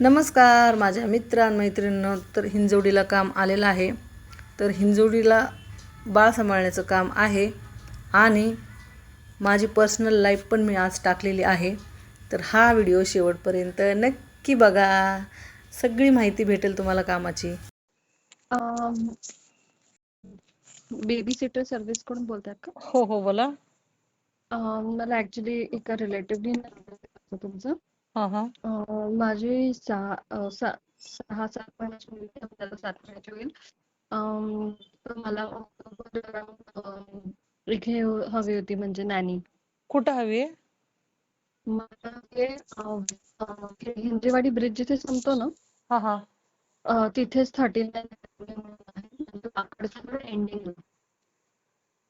नमस्कार माझ्या मित्रां मैत्रिणींनो तर हिंजवडीला काम आलेलं आहे. तर हिंजवडीला बाळ सांभाळण्याचं काम आहे आणि माझी पर्सनल लाईफ पण मी आज टाकलेली आहे. तर हा व्हिडिओ शेवटपर्यंत नक्की बघा. सगळी माहिती भेटेल तुम्हाला कामाची. बेबी सिटर सर्व्हिसकडून बोलतात का? हो हो बोला. अं, मला ऍक्च्युली एका रिलेटिव्हनी तुमचं. हां हां. अं, माझी सहा अं, सा- सहा सात महिन्याची मुलगी आहे, त्याला सात महिन्याची होईल. अं, तर मला अं, इथे हवी होती म्हणजे नॅनी कुठं हवी आहे? मला ते अं, अं, हे हिंजेवाडी ब्रिज जिथे संपतो ना? हां हां. अं, तिथेच थर्टी नाईन वाकडच्या एंडिंग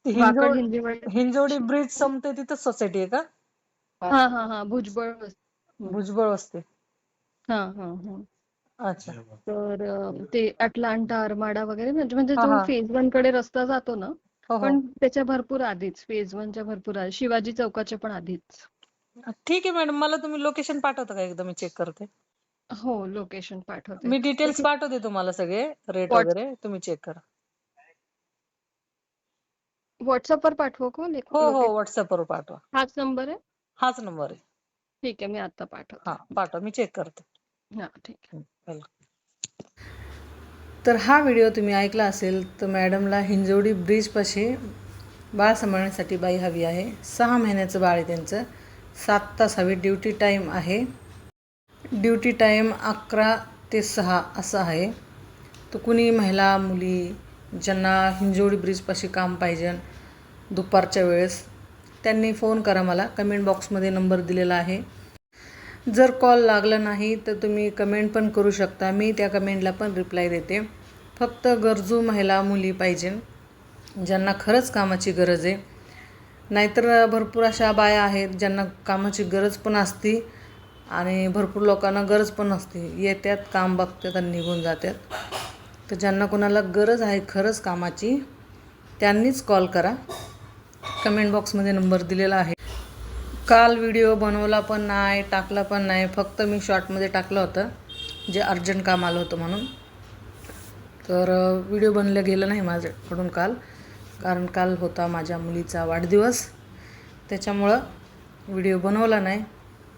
वाकड हिंजवड हिंजेवाडी हिंजवडी ब्रिज संपते तिथं सोसायटी आहे का? हा हा हा भुजबळ वस्ती. भुजबळ वस्ती हा हा हा. अच्छा. तर अं, ते अटलांटा अरमाडा वगैरे म्हणजे म्हणजे हा, जो हा. फेज वनकडे रस्ता जातो ना हो हो. पण त्याच्या भरपूर आधीच फेज वनच्या भरपूर आधी शिवाजी चौकाच्या पण आधीच. ठीक आहे मॅडम. मला तुम्ही लोकेशन पाठवता का? एकदा मी चेक करते. हो लोकेशन पाठवते. मी डिटेल्स पाठवते तुम्हाला सगळे रेट What- वगैरे. तुम्ही चेक करा. व्हॉट्सअपवर पाठवू का हो हो? व्हॉट्सअपवर पाठवा. हाच नंबर आहे? हाच नंबर आहे. ठीक आहे मी आता पाठवते. हा पाठवा मी चेक करते. हा ठीक आहे. तर हा व्हिडिओ तुम्ही ऐकला असेल तर मॅडमला हिंजवडी ब्रिजपाशी बाळ सांभाळण्यासाठी बाई हवी आहे. सहा महिन्याचं बाळ आहे त्यांचं. सात तास हवी. ड्युटी टाईम आहे. ड्युटी टाईम अकरा ते सहा असं आहे. तर कुणी महिला मुली ज्यांना हिंजवडी ब्रिजपाशी काम पाहिजे दुपारच्या वेळेस त्यांनी फोन करा मला. कमेंट बॉक्समध्ये नंबर दिलेला आहे. जर कॉल लागला नाही तर तुम्ही कमेंट पण करू शकता. मी त्या कमेंटला पण रिप्लाय देते. फक्त गरजू महिला मुली पाहिजे. ज्यांना खरंच कामाची गरज आहे. नाहीतर भरपूर अशा बाया आहेत ज्यांना कामाची गरज पण असती आणि भरपूर लोकांना गरज पण नसते. येतात काम बघतात आणि निघून जातात तर ज्यांना कोणाला गरज आहे खरंच कामाची त्यांनीच कॉल करा. कमेंट बॉक्समध्ये नंबर दिलेला आहे. काल व्हिडिओ बनवला पण नाही टाकला पण नाही. फक्त मी शॉर्टमध्ये टाकलं होतं जे अर्जंट काम आलं होतं म्हणून. तर व्हिडिओ बनलं गेलं नाही माझ्याकडून काल. कारण काल होता माझ्या मुलीचा वाढदिवस. त्याच्यामुळं व्हिडिओ बनवला नाही.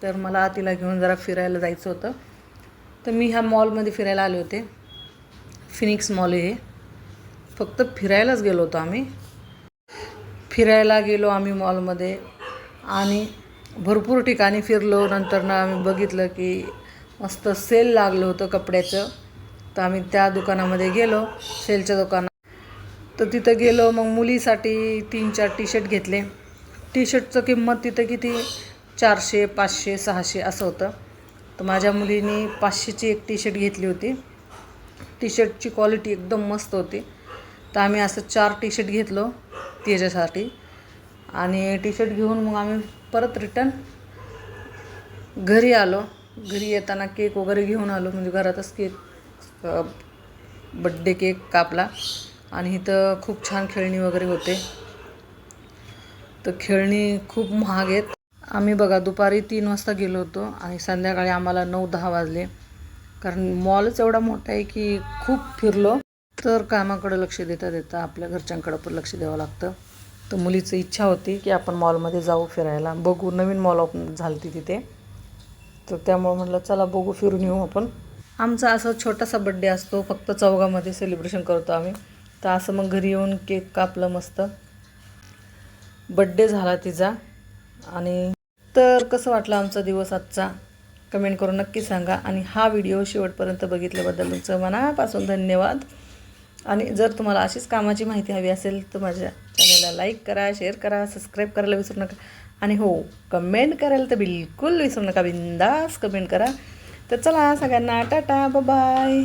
तर मला तिला घेऊन जरा फिरायला जायचं होतं. तर मी ह्या मॉलमध्ये फिरायला आले होते. फिनिक्स मॉल हे. फक्त फिरायलाच गेलो होतो आम्ही. फिरायला गेलो आम्ही मॉलमध्ये आणि भरपूर ठिकाणी फिरलो. नंतर ना आम्ही बघितलं की मस्त सेल लागलं होतं कपड्याचं. तर आम्ही त्या दुकानामध्ये गेलो सेलच्या दुकानात. तर तिथं गेलो मग मुलीसाठी तीन चार टी शर्ट घेतले. टी शर्टचं किंमत तिथं किती? चारशे पाचशे सहाशे असं होतं. तर माझ्या मुलीने पाचशेची एक टी शर्ट घेतली होती. टी शर्टची क्वालिटी एकदम मस्त होती. तर आम्ही असं चार टी शर्ट घेतलो. त्याच्यासाठी. आणि टी शर्ट घेऊन मग आम्ही परत रिटर्न घरी आलो. घरी येताना केक वगैरे घेऊन आलो. म्हणजे घरातच केक बड्डे केक कापला. आणि इथं खूप छान खेळणी वगैरे होते. तर खेळणी खूप महाग आहेत. आम्ही बघा दुपारी तीन वाजता गेलो होतो आणि संध्याकाळी आम्हाला नऊ दहा वाजले. कारण मॉलच एवढा मोठा आहे की खूप फिरलो. तर कामाकडे लक्ष देता देता आपल्या घरच्यांकडं पण लक्ष द्यावं लागतं. तर मुलीचं इच्छा होती की आपण मॉलमध्ये जाऊ फिरायला. बघू नवीन मॉल ओपन झाली तिथे. तर त्यामुळं म्हटलं चला बघू फिरून येऊ आपण. आमचा असं छोटासा बड्डे असतो. फक्त चौघामध्ये सेलिब्रेशन करतो आम्ही. तर असं मग घरी येऊन केक कापलं मस्त. बड्डे झाला तिचा. आणि तर कसं वाटलं आमचा दिवस आजचा? कमेंट करून नक्की सांगा. आणि हा व्हिडिओ शेवटपर्यंत बघितल्याबद्दल तुमचं मनापासून धन्यवाद. आणि जर तुम्हाला अशीच कामाची माहिती हवी असेल तर माझ्या चॅनलला लाईक करा शेअर करा सबस्क्राईब करायला विसरू नका. आणि हो कमेंट करायला तर बिलकुल विसरू नका. बिंदास कमेंट करा. तर चला सगळ्यांना टाटा बाय